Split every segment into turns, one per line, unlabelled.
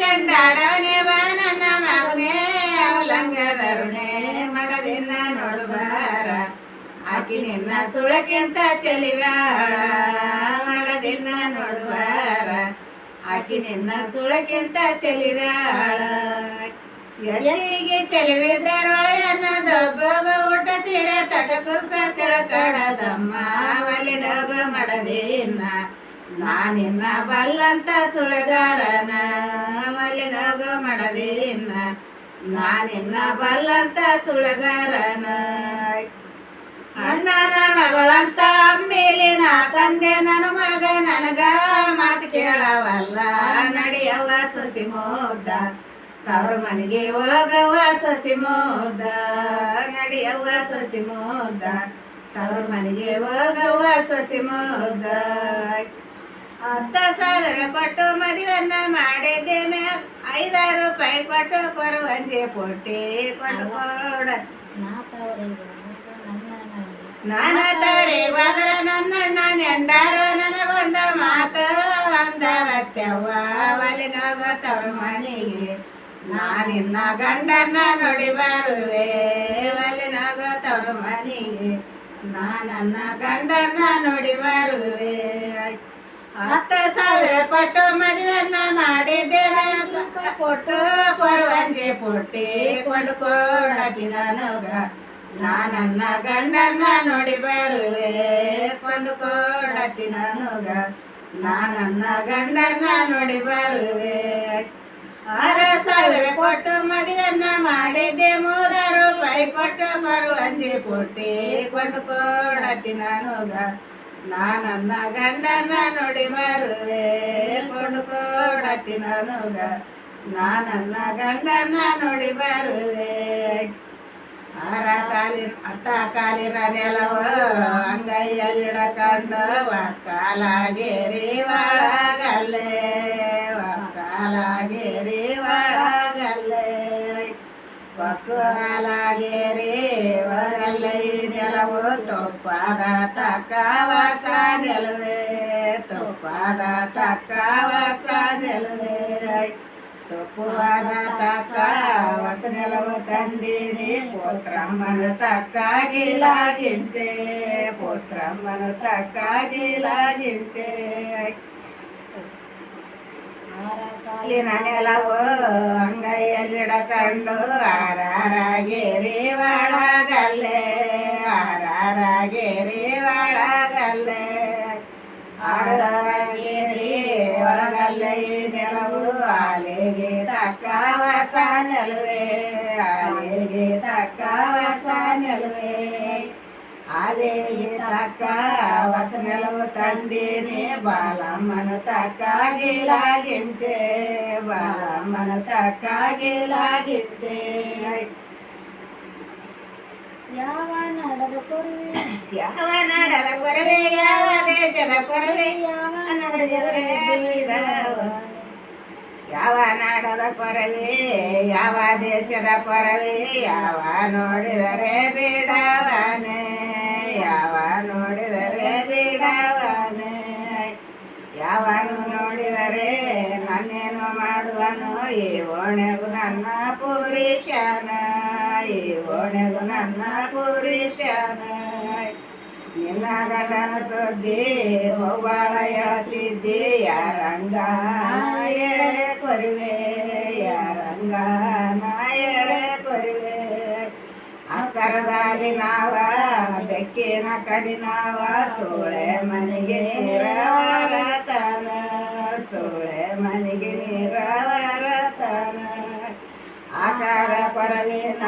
ಚಂಡಾಡವನೇ ಬಾ ನನ್ನ ಮಗನೇ ಅವಲಂಗದರುಣೆ ಮಡದಿನ್ನ ನೋಡುವಾರ. ಆಕಿ ನಿನ್ನ ಸುಳಕ್ಕಿಂತ ಚಲಿವಾಳ, ಮಡದಿನ್ನ ನೋಡುವಾರ. ಆಕಿ ನಿನ್ನ ಸುಳಕ್ಕಿಂತ ಚಲಿವಾಳ. ಎಲ್ಲಿಗೆ ಚೆಲಿವಿದ್ದರೊಳೆ ಅನ್ನದೊಬ್ಬ ಊಟ ಸೀರೆ ತಟಕು ಸಸಿಳ ಕಡದಮ್ಮ ಮಾಡದೇ ಮಡದಿನ್ನ. ನಾನಿನ್ನ ಬಲ್ಲಂತ ಸುಳಗಾರನ ಒಲಿನಗ ಮಾಡಲಿನ್ನ ನಾನಿನ್ನ ಬಲ್ಲಂತ ಸುಳಗಾರನ. ಅಣ್ಣನ ಮಗಳಂತ ನಾ ತಂದೆ ನನ್ನ ಮಗ ನನಗ ಮಾತು ಕೇಳವಲ್ಲ. ನಡೆಯವ ಸೊಸಿ ಮೋದ ತವ್ರ ಮನೆಗೆ ಹೋಗವ ಸೊಸಿ ಮೋದ ನಡೆಯವ ಸೊಸಿ ಮೋದ ತವ್ರ ಮನೆಗೆ ಹೋಗವ ಸೊಸಿ ಮುದ್ದ. ಹತ್ತು ಸಾವಿರ ಕೊಟ್ಟು ಮದುವೆಯನ್ನ ಮಾಡಿದ್ದೇನೆ ಐದಾರು ರೂಪಾಯಿ ಕೊಟ್ಟು ಕೊರವಂಜೆ ಪೊಟ್ಟಿ ಕೊಟ್ಟು ಕೊಡ. ನಾನತರೆ ಹೋದ್ರ ನನ್ನಣ್ಣ ನೆಂಡಾರು ನನಗೊಂದ ಮಾತು ಅಂದರತ್ಯವ್ವ ಒಲಿನೋಗ ತವ್ರ ಮನೆಗೆ. ನಾನಿನ್ನ ಗಂಡನ್ನ ನೋಡಿ ಬರುವೆ ಒಲಿನೋಗ ತವ್ರ ಮನೆಗೆ. ನಾನನ್ನ ಗಂಡನ್ನ ನೋಡಿ ಬರುವೆ. ಹತ್ತು ಸಾವಿರ ಕೊಟ್ಟು ಮದುವೆಯನ್ನ ಮಾಡಿದ್ದೇವೆ ಕೊಟ್ಟು ಕೊರವಂಜಿ ಪುಟ್ಟಿ ಕೊಂಡು ನಾನು ನಾನನ್ನ ಗಂಡನ್ನ ನೋಡಿ ಬರುವೆ. ಕೊಂಡು ನಾನು ನಾನನ್ನ ಗಂಡನ್ನ ನೋಡಿ ಬರುವೆ. ಆರು ಸಾವಿರ ಕೊಟ್ಟು ಮದುವೆನ್ನ ಮಾಡಿದ್ದೆ. ಮೂರ ರೂಪಾಯಿ ಕೊಟ್ಟು ಬರುವಂಜಿ ಪುಟ್ಟಿ ಕೊಂಡು ಕೊಡತಿ ನನಗ ನಾನನ್ನ ಗಂಡನ ನೋಡಿ ಮರುವೆ ಕೊಂಡು ಕೊಡತಿ ನನಗ. ನಾನನ್ನ ಗಂಡನ ನೋಡಿ ಬರುವೆ ಆರ ಕಾಲಿನ, ಅತ್ತ ಕಾಲಿನ ನೆಲವ ಅಂಗೈಯಲ್ಲಿಡಕೊಂಡು ಒಕ್ಕಲಾಗೇರಿ ಒಳಗಲ್ಲೇ ಕಾಲಾಗೇರಿ ಒಳಗಲ್ಲೇ. ಒಕ್ಕಲಾಗೇರಿ ಒಳಗಲ್ಲೇ. ನೆಲವು ತೊಪ್ಪಾದ ತಕ್ಕ ವಾಸ ನೆಲವೇ ತೊಪ್ಪಾದ ತಕ್ಕ ವಾಸ ನೆಲವೇ ತುಪ್ಪುವಾದ ತಕ್ಕ ವಸನೆಲವು ತಂದಿರಿ ಪುತ್ರಮ್ಮನ ತಕ್ಕಾಗಿಲಾಗಿಂಚೆ ಪುತ್ರಮ್ಮನ ತಕ್ಕಾಗಿಲಾಗಿಂಚೆ ಕಾಲಿನ ನೆಲವು ಅಂಗೈಯಲ್ಲಿಡಕಂಡು ಆರಾರಾಗೇರಿ ಒಳಗಲ್ಲೇ ಆರಾರಾಗೇರಿ ಒಳಗಲ್ಲೇ ಆರಾರಾಗೇರಿ ಒಳಗಲ್ಲೇ ನೆಲವು ಆಲೆಗೆ ತಕ್ಕ ವಸ ನೆಲವೇ ಆಲೆಗೆ ತಕ್ಕ ವಸ ನೆಲವೇ ಆಲೆಗೆ ತಕ್ಕ ವಸ ನೆಲವು ತಂದೇನೆ ಬಾಲಮ್ಮನ ತಕ್ಕಾಗಿಲಾಗಿಂಚೆ ಬಾಲಮ್ಮನ ತಕ್ಕಾಗಿಲಾಗಿಂಚೆ
ಯಾವ ನಾಡದ ಕೊರವೆ?
ಯಾವ ನಾಡದ ಕೊರವೆ? ಯಾವ ದೇಶದ ಕೊರವೆ?
ಯಾವ.
ಯಾವ ನಾಡದ ಕೊರವೆ? ಯಾವ ದೇಶದ ಕೊರವೆ? ಯಾವ ನೋಡಿದರೆ ಬಿಡವನೆ? ಯಾವ ನೋಡಿದರೆ ಬಿಡವನೆ? ಯಾವನು ನೋಡಿದರೆ ನನ್ನೇನು ಮಾಡುವನು, ಈ ಓಣೆಗು ನನ್ನ ಪುರುಷನ, ಈ ಓಣೆಗು ನನ್ನ ಪುರುಷನ. ನಿನ್ನ ಗಂಡನ ಸುದ್ದಿ ಒಬ್ಬಾಳ ಹೇಳುತ್ತಿದ್ದಿ ಯಾರಂಗ ಎಳೆ ಕೊರಿವೆ, ಯಾರಂಗ ನಾ ಎಳೆ ಅಕ್ಕರದಲ್ಲಿ ನಾವ, ಬೆಕ್ಕಿನ ಕಡಿ ನಾವ, ಸೋಳೆ ಮನೆಗೆ ನೀರವರ ತನ, ಸೋಳೆ ಮನೆಗೆ ನೀರವರ ತನ. ಆಕಾರ ಕೊರವಿನ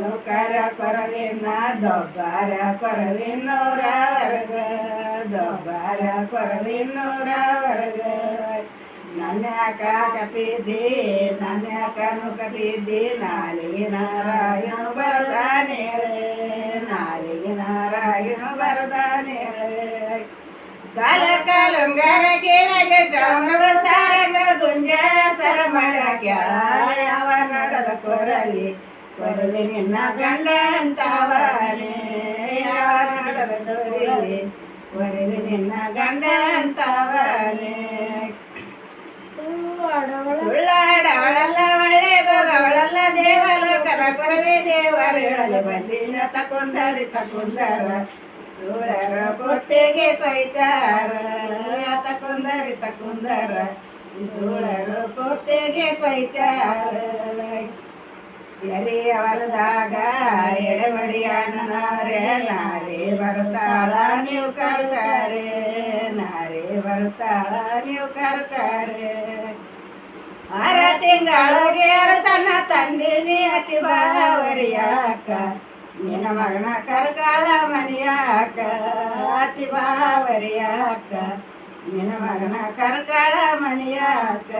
ನುಕರ ಕೊರವಿನ ದೊಬ್ಬರ ಕೊರವಿನೂರ ವರ್ಗ ದೊಬ್ಬರ ಕೊರವಿನೂರ ನನ್ನ ಕತಿದ್ದಿ ನನ್ನ ಕಣ್ಣು ಕತಿದ್ದಿ ನಾಲಿಗೆ ನಾರಾಯಣ ಬರದಾನೇಳೆ ನಾಲಿಗೆ ನಾರಾಯಣ ಬರದಾನೇಳೆ ಕಾಲ ಕಾಲುಂಗರ ಕೇಳಗೆ ಮರವ ಸಾರಂಗ ಗುಂಜ ಸರ ಮಾಡ ಕೇಳ ಯಾವ ನಡದ ಕೊರಲಿ ಕೊರಲಿ ನಿನ್ನ ಗಂಡ ಅಂತವನೇ ಯಾವ ನಡದ ಕೊರಲಿ ಕೊರಲಿ ನಿನ್ನ ಗಂಡ ಅಂತವನೇ
ಸುಳ್ಳು ಸುಳ್ಳಾಡವಳ
ಸುಳ್ಳಾಡವಳಲ್ಲ ಒಳ್ಳೆ ಅವಳಲ್ಲ ದೇವಲೋಕದ ಕೊರವೆ ದೇವರು ಹೇಳಲು ಬಂದಿನ ತಕೊಂಡರಿ ತಕೊಂಡರ ಸುಳರ ಕೊತ್ತೆಗೆ ಕೊಯ್ತಾರ ತಕೊಂಡರಿ ತಕೊಂಡರ ಸುಳರು ಕೊತ್ತೆಗೆ ಕೊಯ್ತಾರ ಎಲೆಯ ಹೊಲದಾಗ ಎಡೆಮಡಿ ಅಣ್ಣನಾರೆ ನಾರೇ ಬರ್ತಾಳ ನೀವು ಕರುಕಾರೆ ನಾರೇ ಬರ್ತಾಳ ನೀವು ಕರುಕಾರೆ ಆರ ತಿಂಗಳಿಗೆ ಅರಸನ ತಂದಿನಿ ಅತಿ ಬಾವರಿಯಾಕ ನಿನ್ನ ಮಗನ ಕರ್ಕಾಳ ಮನಿಯಾಕ ಅತಿ ಬಾವರಿಯಾಕ ನಿನ್ನ ಮಗನ ಕರ್ಕಾಳ ಮನಿಯಾಕ